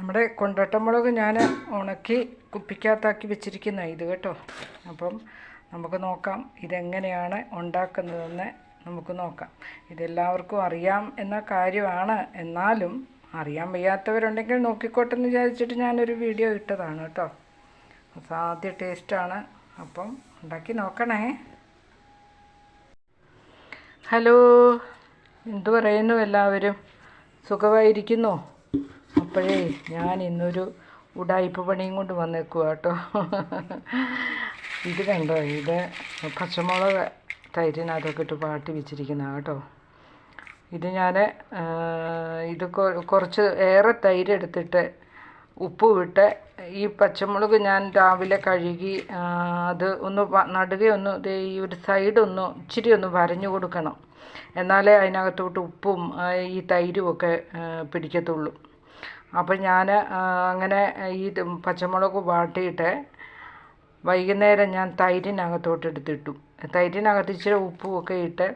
നമ്മുടെ കൊണ്ടട്ടമുളക് ഞാൻ ഉണക്കി കുപ്പിക്കകത്താക്കി വെച്ചിരിക്കുന്ന ഇത് കേട്ടോ. അപ്പം നമുക്ക് നോക്കാം ഇതെങ്ങനെയാണ് ഉണ്ടാക്കുന്നതെന്ന് നമുക്ക് നോക്കാം. ഇതെല്ലാവർക്കും അറിയാം എന്ന കാര്യമാണ്. എന്നാലും അറിയാൻ വയ്യാത്തവരുണ്ടെങ്കിൽ നോക്കിക്കോട്ടെന്ന് വിചാരിച്ചിട്ട് ഞാനൊരു വീഡിയോ ഇട്ടതാണ് കേട്ടോ. അസാധ്യ ടേസ്റ്റാണ് അപ്പം ഉണ്ടാക്കി നോക്കണേ. ഹലോ എന്തു പറയുന്നു എല്ലാവരും? സുഖമായിരിക്കുന്നോ? അപ്പോഴേ ഞാൻ ഇന്നൊരു ഉടായ്പ പണിയും കൊണ്ട് വന്നേക്കുക കേട്ടോ. ഇത് കണ്ടോ? ഇത് പച്ചമുളക് തൈരിനകത്തൊക്കെ ഇട്ട് പാട്ടി വെച്ചിരിക്കുന്ന കേട്ടോ. ഇത് ഞാൻ ഇത് കുറച്ച് ഏറെ തൈര് എടുത്തിട്ട് ഉപ്പ് വിട്ട് ഈ പച്ചമുളക് ഞാൻ രാവിലെ കഴുകി അത് ഒന്ന് നടുകെ ഒന്ന് ഈ ഒരു സൈഡ് ഒന്ന് ഇച്ചിരി ഒന്ന് വരഞ്ഞു കൊടുക്കണം. എന്നാലേ അതിനകത്തോട്ട് ഉപ്പും ഈ തൈരും ഒക്കെ പിടിക്കത്തുള്ളൂ. അപ്പം ഞാൻ അങ്ങനെ ഈ പച്ചമുളക് വാട്ടിയിട്ട് വൈകുന്നേരം ഞാൻ തൈരിനകത്തോട്ട് എടുത്തിട്ടു തൈരിനകത്ത് ഇച്ചിരി ഉപ്പും ഒക്കെ ഇട്ട്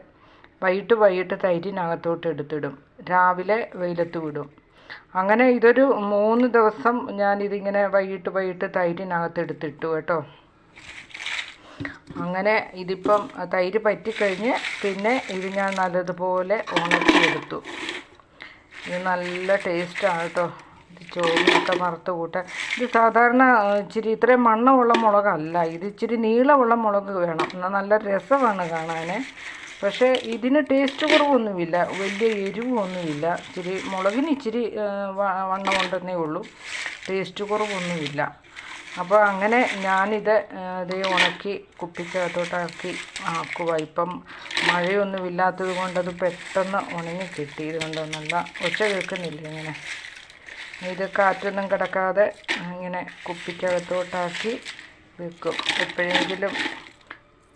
വൈകിട്ട് വൈകിട്ട് തൈരിനകത്തോട്ട് എടുത്തിടും. രാവിലെ വെയിലത്ത് വിടും. അങ്ങനെ ഇതൊരു മൂന്ന് ദിവസം ഞാൻ ഇതിങ്ങനെ വൈകിട്ട് വൈകിട്ട് തൈരിനകത്ത് എടുത്തിട്ടു കേട്ടോ. അങ്ങനെ ഇതിപ്പം തൈര് പറ്റിക്കഴിഞ്ഞ് പിന്നെ ഇത് ഞാൻ നല്ലതുപോലെ ഉണക്കിയെടുത്തു. ഇത് നല്ല ടേസ്റ്റാണ് കേട്ടോ. ഇത് ചോറിനൊക്കെ വറുത്ത് കൂട്ടാൻ. ഇത് സാധാരണ ഇച്ചിരി ഇത്രയും മണ്ണമുള്ള മുളകല്ല. ഇത് ഇച്ചിരി നീളമുള്ള മുളക് വേണം. എന്നാൽ നല്ല രസമാണ് കാണാൻ പക്ഷേ ഇതിന് ടേസ്റ്റ് കുറവൊന്നുമില്ല. വലിയ എരിവൊന്നുമില്ല. ഇച്ചിരി മുളകിന് ഇച്ചിരി വണ്ണമുണ്ടെന്നേ ഉള്ളൂ. ടേസ്റ്റ് കുറവൊന്നുമില്ല. അപ്പോൾ അങ്ങനെ ഞാനിത് ഇതേ ഉണക്കി കുപ്പിക്കകത്തോട്ടാക്കി ആക്കുക ഇപ്പം മഴയൊന്നുമില്ലാത്തത് കൊണ്ടത് പെട്ടെന്ന് ഉണങ്ങി കിട്ടി. ഇത് കണ്ടോ ഒച്ച കേൾക്കുന്നില്ല ഇങ്ങനെ? ഇത് കാറ്റൊന്നും കിടക്കാതെ ഇങ്ങനെ കുപ്പിക്കകത്തോട്ടാക്കി വെക്കും. എപ്പോഴെങ്കിലും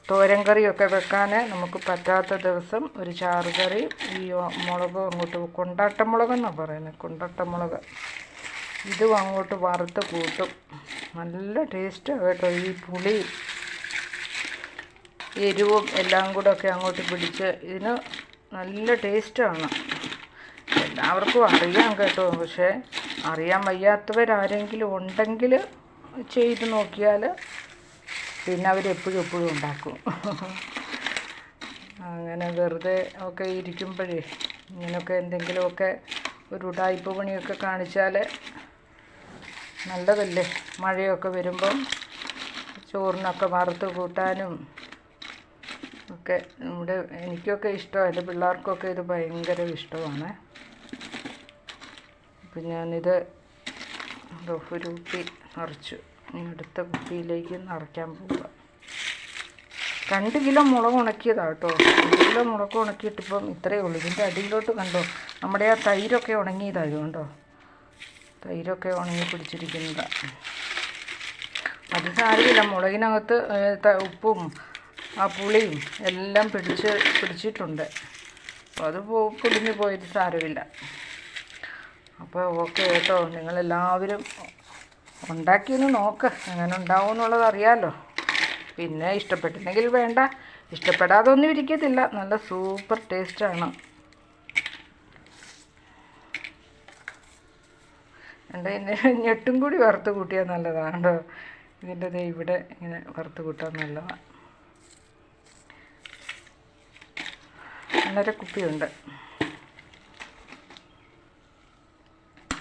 തോരൻ കറിയൊക്കെ വെക്കാൻ നമുക്ക് പറ്റാത്ത ദിവസം ഒരു ചാറ് കറി ഈ മുളക് അങ്ങോട്ട് കൊണ്ടാട്ട മുളക് എന്നാണ് പറയുന്നത് കൊണ്ടാട്ട മുളക്. ഇതും അങ്ങോട്ട് വറുത്ത് കൂട്ടും. നല്ല ടേസ്റ്റാണ് കേട്ടോ ഈ പുളി. എരിവും എല്ലാം കൂടെ ഒക്കെ അങ്ങോട്ട് പിടിച്ച് ഇതിന് നല്ല ടേസ്റ്റാണ് എല്ലാവർക്കും അറിയാം കേട്ടോ പക്ഷേ അറിയാൻ വയ്യാത്തവരാരെങ്കിലും ഉണ്ടെങ്കിൽ ചെയ്ത് നോക്കിയാൽ പിന്നെ അവരെപ്പോഴും എപ്പോഴും ഉണ്ടാക്കും. അങ്ങനെ വെറുതെ ഒക്കെ ഇരിക്കുമ്പോഴേ ഇങ്ങനെയൊക്കെ എന്തെങ്കിലുമൊക്കെ ഒരു ഉടായ്പ പണിയൊക്കെ കാണിച്ചാൽ നല്ലതല്ലേ? മഴയൊക്കെ വരുമ്പം ചോറിനൊക്കെ വറുത്ത് കൂട്ടാനും ഒക്കെ നമ്മുടെ എനിക്കൊക്കെ ഇഷ്ടമാണ് എന്റെ പിള്ളേർക്കൊക്കെ ഇത് ഭയങ്കര ഇഷ്ടമാണ്. അപ്പം ഞാനിത് ഒരു കുപ്പി നിറച്ചു. ഇനി അടുത്ത കുപ്പിയിലേക്ക് നിറയ്ക്കാൻ പോവുക. രണ്ട് കിലോ മുളക് ഉണക്കിയതാണ് കേട്ടോ. രണ്ട് കിലോ മുളക് ഉണക്കിയിട്ടിപ്പം ഇത്രയേ ഉള്ളൂ. ഇതിന്റെ അടിയിലോട്ട് കണ്ടോ നമ്മുടെ ആ തൈരൊക്കെ ഉണങ്ങിയതായത് കണ്ടോ തൈരൊക്കെ ഉണങ്ങി പിടിച്ചിരിക്കുന്നതാണ് അത് സാരമില്ല മുളകിനകത്ത് ഉപ്പും ആ പുളിയും എല്ലാം പിടിച്ച് പിടിച്ചിട്ടുണ്ട്. അപ്പോൾ അത് പൊളിഞ്ഞു പോയിട്ട് സാരമില്ല. അപ്പോൾ ഓക്കെ കേട്ടോ നിങ്ങളെല്ലാവരും ഉണ്ടാക്കിയൊന്ന് നോക്ക് അങ്ങനെ ഉണ്ടാവും എന്നുള്ളത് അറിയാമല്ലോ പിന്നെ ഇഷ്ടപ്പെട്ടില്ലെങ്കിൽ വേണ്ട ഇഷ്ടപ്പെടാതെ ഒന്നും ഇരിക്കത്തില്ല നല്ല സൂപ്പർ ടേസ്റ്റാണ് എന്റെ ഞെട്ടും കൂടി വറുത്ത് കൂട്ടിയാൽ നല്ലതാണ്? കേട്ടോ ഇതിന്റെ ഇവിടെ ഇങ്ങനെ വറുത്ത് കൂട്ടാൻ നല്ലതാണ് ഒന്നര കുപ്പിയുണ്ട്.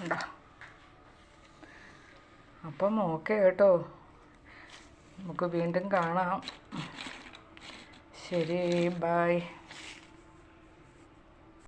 ഉണ്ടോ അപ്പം ഓക്കെ കേട്ടോ. നമുക്ക് വീണ്ടും കാണാം. ശരി ബായ്